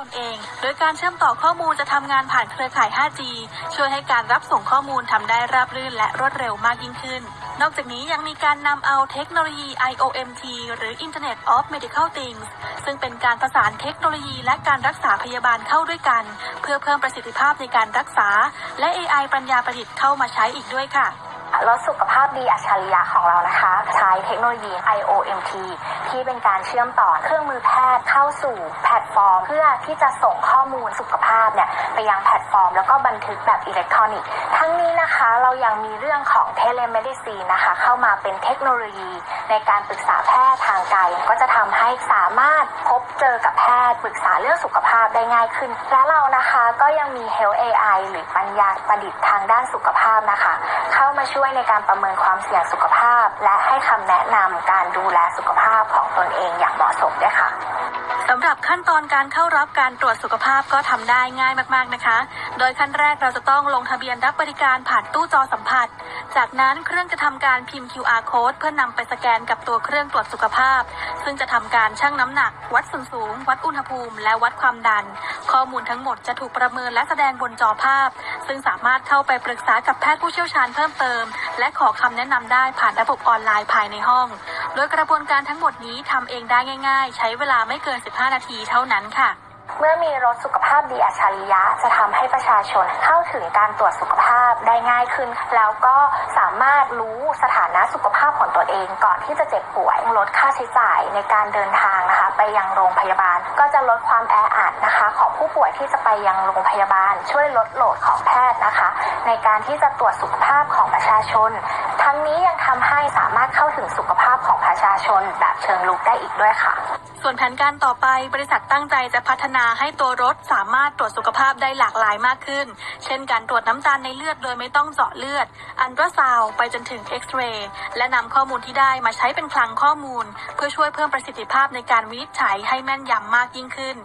ตนเอง โดยการเชื่อมต่อข้อมูลจะทำงานผ่านเครือข่าย 5G ช่วยให้การรับส่งข้อมูลทำได้ราบรื่นและรวดเร็วมากยิ่งขึ้น นอกจากนี้ยังมีการนำเอาเทคโนโลยี IOMT หรือ Internet of Medical Things ซึ่งเป็นการประสานเทคโนโลยีและการรักษาพยาบาลเข้าด้วยกัน เพื่อเพิ่มประสิทธิภาพในการรักษา และ AI ปัญญาประดิษฐ์เข้ามาใช้อีกด้วยค่ะ รถสุขภาพดีอัจฉริยะของเรานะคะ ใช้เทคโนโลยี IOMT ที่เป็นการเชื่อมต่อเครื่องมือแพทย์เข้าสู่แพลตฟอร์ม เพื่อที่จะส่งข้อมูลสุขภาพเนี่ยไปยังแพลตฟอร์ม แล้วก็บันทึกแบบอิเล็กทรอนิกส์ทั้งนี้นะคะเรายังมีเรื่องของเทเลเมดิซีนนะคะ เข้ามาเป็นเทคโนโลยี ในการปรึกษาแพทย์ทางไกลก็จะทำให้สามารถพบเจอกับแพทย์ปรึกษาเรื่องสุขภาพได้ง่ายขึ้น และเรานะคะก็ยังมี Health AI หรือปัญญาประดิษฐ์ทางด้านสุขภาพนะคะ เข้ามาช่วยในการประเมินความเสี่ยงสุขภาพ และให้คำแนะนำการดูแลสุขภาพของตนเองอย่างเหมาะสมด้วยค่ะสำหรับขั้นตอนการเข้ารับการตรวจสุขภาพก็ทำได้ง่ายมากๆนะคะ โดยขั้นแรกเราจะต้องลงทะเบียนรับบริการผ่านตู้จอสัมผัส จากนั้นเครื่องจะทำการพิมพ์ QR code เพื่อนำไปสแกนกับตัวเครื่องตรวจสุขภาพ ซึ่งจะทำการชั่งน้ำหนัก วัดส่วนสูง วัดอุณหภูมิ และวัดความดัน ข้อมูลทั้งหมดจะถูกประเมินและแสดงบนจอภาพ ซึ่งสามารถเข้าไปปรึกษากับแพทย์ผู้เชี่ยวชาญเพิ่มเติม และขอคำแนะนำได้ผ่านระบบออนไลน์ภายในห้อง โดยกระบวนการทั้งหมดนี้ทำเองได้ง่าย ๆ ใช้เวลาไม่เกิน 15 นาทีเท่านั้นค่ะ เมื่อมีรถสุขภาพดีอัจฉริยะ จะทำให้ประชาชนเข้าถึงการตรวจสุขภาพได้ง่ายขึ้น แล้วก็สามารถรู้สถานะสุขภาพของตัวเองก่อนที่จะเจ็บป่วยลดค่าใช้จ่ายในการเดินทางนะคะ ไปยังโรงพยาบาล ก็จะลดความแออัดนะคะ ของผู้ป่วยที่จะไปยังโรงพยาบาล ช่วยลดโหลดของแพทย์นะคะ ในการที่จะตรวจสุขภาพของประชาชน ทั้งนี้ยังทำให้สามารถเข้าถึงสุขภาพของประชาชนแบบเชิงลุกได้อีกด้วยค่ะ ส่วนแผนการต่อไปบริษัทตั้งใจจะพัฒนาให้ตัวรถสามารถตรวจสุขภาพได้หลากหลายมากขึ้น เช่นการตรวจน้ำตาลในเลือดโดยไม่ต้องเจาะเลือด อันตราซาวไปจนถึงเอ็กซเรย์ และนำข้อมูลที่ได้มาใช้เป็นคลังข้อมูล เพื่อช่วยเพิ่มประสิทธิภาพในการวินิจฉัยให้แม่นยำมากยิ่งขึ้น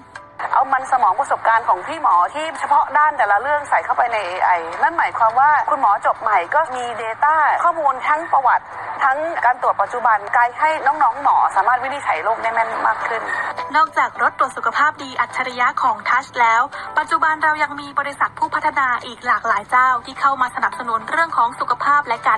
เอามันสมองประสบการณ์ของพี่หมอที่เฉพาะด้านแต่ละเรื่องใส่เข้าไปใน AI นั่นหมายความว่าคุณหมอจบใหม่ก็มี Data ข้อมูลทั้งประวัติ ทั้งการตรวจปัจจุบันไกด์ให้น้องๆหมอสามารถวินิจฉัยโรคได้แม่นมากขึ้น นอกจากรถตรวจสุขภาพดีอัจฉริยะของทัชแล้ว ปัจจุบันเรายังมีบริษัทผู้พัฒนาอีกหลากหลายเจ้าที่เข้ามาสนับสนุนเรื่องของสุขภาพและการ